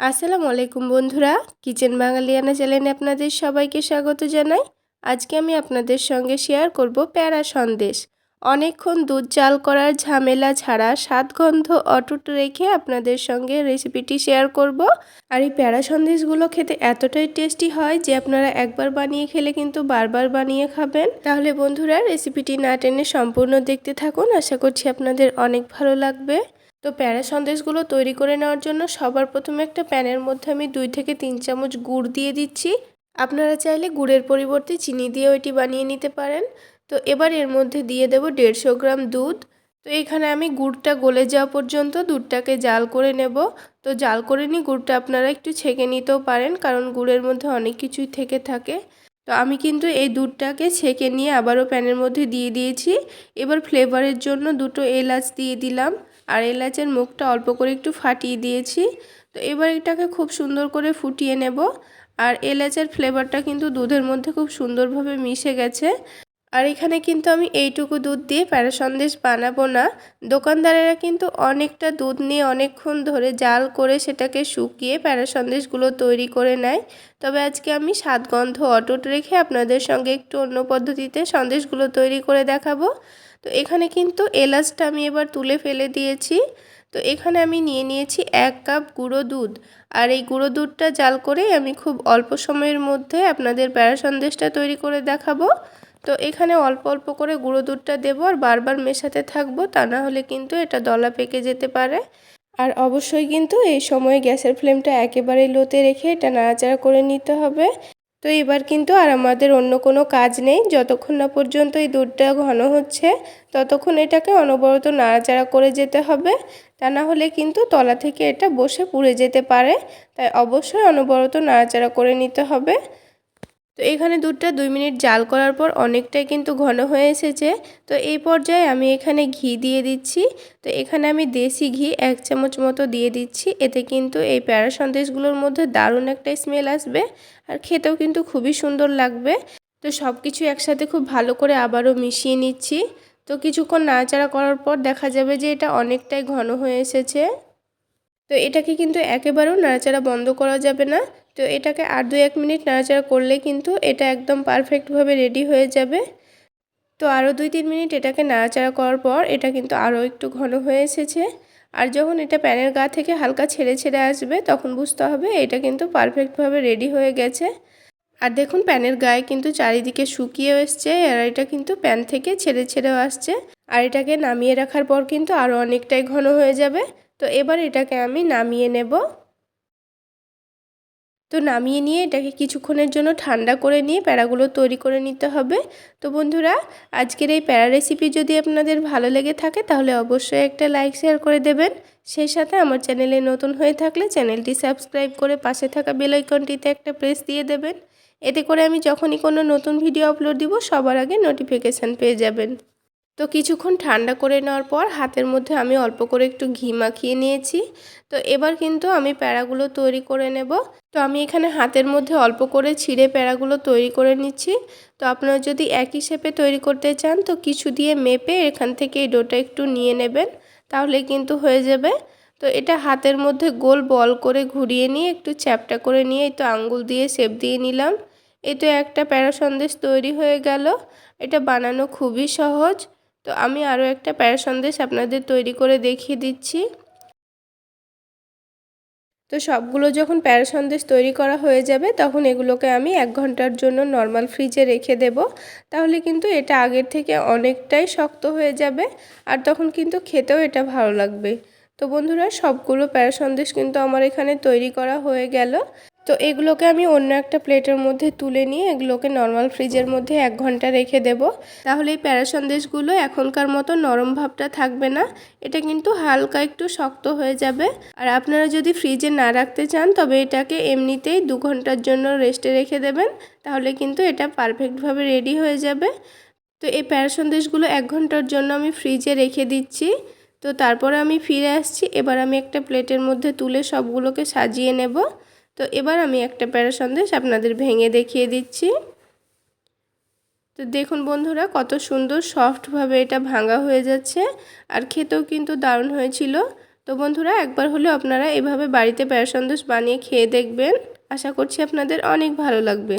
আসসালামু আলাইকুম বন্ধুরা। কিচেন বাঙালিয়ানা চ্যানেলে আপনাদের সবাইকে স্বাগত জানাই। আজকে আমি আপনাদের সঙ্গে শেয়ার করব প্যারা সন্দেশ। অনেকক্ষণ দুধ জাল করার ঝামেলা ছাড়া স্বাদ গন্ধ অটুট রেখে আপনাদের সঙ্গে রেসিপিটি শেয়ার করব। আর এই প্যারা সন্দেশগুলো খেতে এতটাই টেস্টি হয় যে আপনারা একবার বানিয়ে খেলে কিন্তু বারবার বানিয়ে খাবেন। তাহলে বন্ধুরা রেসিপিটি না টেনে সম্পূর্ণ দেখতে থাকুন। আশা করছি আপনাদের অনেক ভালো লাগবে। তো প্যারা সন্দেশগুলো তৈরি করে নেওয়ার জন্য সবার প্রথমে একটা প্যানের মধ্যে আমি দুই থেকে তিন চামচ গুড় দিয়ে দিচ্ছি। আপনারা চাইলে গুড়ের পরিবর্তে চিনি দিয়েও এটি বানিয়ে নিতে পারেন। তো এবার এর মধ্যে দিয়ে দেব দেড়শো গ্রাম দুধ। তো এখানে আমি গুড়টা গলে যাওয়া পর্যন্ত দুধটাকে জাল করে নেব। তো জাল করে নিয়ে গুড়টা আপনারা একটু ছেঁকে নিতেও পারেন, কারণ গুড়ের মধ্যে অনেক কিছুই থেকে থাকে। তো আমি কিন্তু এই দুধটাকে ছেঁকে নিয়ে আবারও প্যানের মধ্যে দিয়ে দিয়েছি। এবার ফ্লেভারের জন্য দুটো এলাচ দিয়ে দিলাম। আর এলাচের মুখটা অল্প করে একটু ফাটিয়ে দিয়েছি। তো এবার এটাকে খুব সুন্দর করে ফুটিয়ে নেব। আর এলাচের ফ্লেভারটা কিন্তু দুধের মধ্যে খুব সুন্দরভাবে মিশে গেছে। আর এখানে কিন্তু আমি এইটুকু দুধ দিয়ে প্যারা সন্দেশ বানাবো না। দোকানদারেরা কিন্তু অনেকটা দুধ নিয়ে অনেকক্ষণ ধরে জাল করে সেটাকে শুকিয়ে প্যারা সন্দেশগুলো তৈরি করে নেয়। তবে আজকে আমি স্বাদ গন্ধ অটুট রেখে আপনাদের সঙ্গে একটু অন্য পদ্ধতিতে সন্দেশগুলো তৈরি করে দেখাবো। তো এখানে কিন্তু এলাচটা আমি এবার তুলে ফেলে দিয়েছি। তো এখানে আমি নিয়ে নিয়েছি এক কাপ গুঁড়ো দুধ। আর এই গুঁড়ো দুধটা জাল করেই আমি খুব অল্প সময়ের মধ্যে আপনাদের প্যারা সন্দেশটা তৈরি করে দেখাবো। তো এখানে অল্প অল্প করে গুঁড়ো দুধটা দেবো আর বারবার মেশাতে থাকব, তা না হলে কিন্তু এটা দলা পেকে যেতে পারে। আর অবশ্যই কিন্তু এই সময় গ্যাসের ফ্লেমটা একেবারে লোতে রেখে এটা নাড়াচাড়া করে নিতে হবে। তো এবার কিন্তু আর আমাদের অন্য কোনো কাজ নেই। যতক্ষণ না পর্যন্ত এই দুধটা ঘন হচ্ছে, ততক্ষণ এটাকে অনবরত নাড়াচাড়া করে যেতে হবে। তা না হলে কিন্তু তলা থেকে এটা বসে পুড়ে যেতে পারে। তাই অবশ্যই অনবরত নাড়াচাড়া করে নিতে হবে। তো এখানে দুধটা দুই মিনিট জাল করার পর অনেকটাই কিন্তু ঘন হয়ে এসেছে। তো এই পর্যায়ে আমি এখানে ঘি দিয়ে দিচ্ছি। তো এখানে আমি দেশি ঘি এক চামচ মতো দিয়ে দিচ্ছি। এতে কিন্তু এই প্যারা সন্দেশগুলোর মধ্যে দারুণ একটা স্মেল আসবে আর খেতেও কিন্তু খুবই সুন্দর লাগবে। তো সব কিছু একসাথে খুব ভালো করে আবারও মিশিয়ে নিচ্ছি। তো কিছুক্ষণ নাড়াচাড়া করার পর দেখা যাবে যে এটা অনেকটাই ঘন হয়ে এসেছে। তো এটাকে কিন্তু একেবারেও নাড়াচাড়া বন্ধ করা যাবে না। তো এটাকে আর দু এক মিনিট নাড়াচাড়া করলে কিন্তু এটা একদম পারফেক্টভাবে রেডি হয়ে যাবে। তো আরও দুই তিন মিনিট এটাকে নাড়াচাড়া করার পর এটা কিন্তু আরও একটু ঘন হয়ে এসেছে। আর যখন এটা প্যানের গা থেকে হালকা ছেড়ে ছেড়ে আসবে, তখন বুঝতে হবে এটা কিন্তু পারফেক্টভাবে রেডি হয়ে গেছে। আর দেখুন প্যানের গায়ে কিন্তু চারিদিকে শুকিয়ে এসছে, আর এটা কিন্তু প্যান থেকে ছেড়ে ছেড়েও আসছে। আর এটাকে নামিয়ে রাখার পর কিন্তু আরও অনেকটাই ঘন হয়ে যাবে। তো এবার এটাকে আমি নামিয়ে নেব। তো নামিয়ে নিয়ে এটাকে কিছুক্ষণের জন্য ঠান্ডা করে নিয়ে প্যাড়াগুলো তৈরি করে নিতে হবে। তো বন্ধুরা, আজকের এই প্যাড়া রেসিপি যদি আপনাদের ভালো লেগে থাকে, তাহলে অবশ্যই একটা লাইক, শেয়ার করে দেবেন। সেই সাথে আমার চ্যানেলে নতুন হয়ে থাকলে চ্যানেলটি সাবস্ক্রাইব করে পাশে থাকা বেলাইকনটিতে একটা প্রেস দিয়ে দেবেন। এতে করে আমি যখনই কোনো নতুন ভিডিও আপলোড দিব, সবার আগে নোটিফিকেশান পেয়ে যাবেন। তো কিছুক্ষণ ঠান্ডা করে নেওয়ার পর হাতের মধ্যে আমি অল্প করে একটু ঘি মাখিয়ে নিয়েছি। তো এবার কিন্তু আমি প্যাড়াগুলো তৈরি করে নেব। তো আমি এখানে হাতের মধ্যে অল্প করে ছিঁড়ে প্যাড়াগুলো তৈরি করে নিচ্ছি। তো আপনারা যদি একই শেপে তৈরি করতে চান তো কিছু দিয়ে মেপে এখান থেকে এই ডোটা একটু নিয়ে নেবেন, তাহলে কিন্তু হয়ে যাবে। তো এটা হাতের মধ্যে গোল বল করে ঘুরিয়ে নিয়ে একটু চ্যাপটা করে নিয়ে এই তো আঙ্গুল দিয়ে শেপ দিয়ে নিলাম। এই তো একটা প্যারা সন্দেশ তৈরি হয়ে গেল। এটা বানানো খুবই সহজ। তো আমি আরও একটা প্যারা সন্দেশ আপনাদের তৈরি করে দেখিয়ে দিচ্ছি। তো সবগুলো যখন প্যারা সন্দেশ তৈরি করা হয়ে যাবে, তখন এগুলোকে আমি এক ঘণ্টার জন্য নর্মাল ফ্রিজে রেখে দেব। তাহলে কিন্তু এটা আগের থেকে অনেকটাই শক্ত হয়ে যাবে আর তখন কিন্তু খেতেও এটা ভালো লাগবে। তো বন্ধুরা, সবগুলো প্যারা সন্দেশ কিন্তু আমার এখানে তৈরি করা হয়ে গেল। তো এগুলোকে আমি অন্য একটা প্লেটের মধ্যে তুলে নিয়ে এগুলোকে নর্মাল ফ্রিজের মধ্যে এক ঘণ্টা রেখে দেব। তাহলে এই প্যারা সন্দেশগুলো এখনকার মতো নরম ভাবটা থাকবে না। এটা কিন্তু হালকা একটু শক্ত হয়ে যাবে। আর আপনারা যদি ফ্রিজে না রাখতে চান, তবে এটাকে এমনিতেই দু ঘণ্টার জন্য রেস্টে রেখে দেবেন। তাহলে কিন্তু এটা পারফেক্টভাবে রেডি হয়ে যাবে। তো এই প্যারা সন্দেশগুলো এক ঘণ্টার জন্য আমি ফ্রিজে রেখে দিচ্ছি। তো তারপরে আমি ফিরে আসছি। এবার আমি একটা প্লেটের মধ্যে তুলে সবগুলোকে সাজিয়ে নেব। তো এবার আমি একটা প্যারা সন্দেশ আপনাদের ভেঙে দেখিয়ে দিচ্ছি। তো দেখুন বন্ধুরা, কত সুন্দর সফটভাবে এটা ভাঙা হয়ে যাচ্ছে আর খেতেও কিন্তু দারুণ হয়েছিল। তো বন্ধুরা, একবার হলেও আপনারা এভাবে বাড়িতে প্যারা সন্দেশ বানিয়ে খেয়ে দেখবেন। আশা করছি আপনাদের অনেক ভালো লাগবে।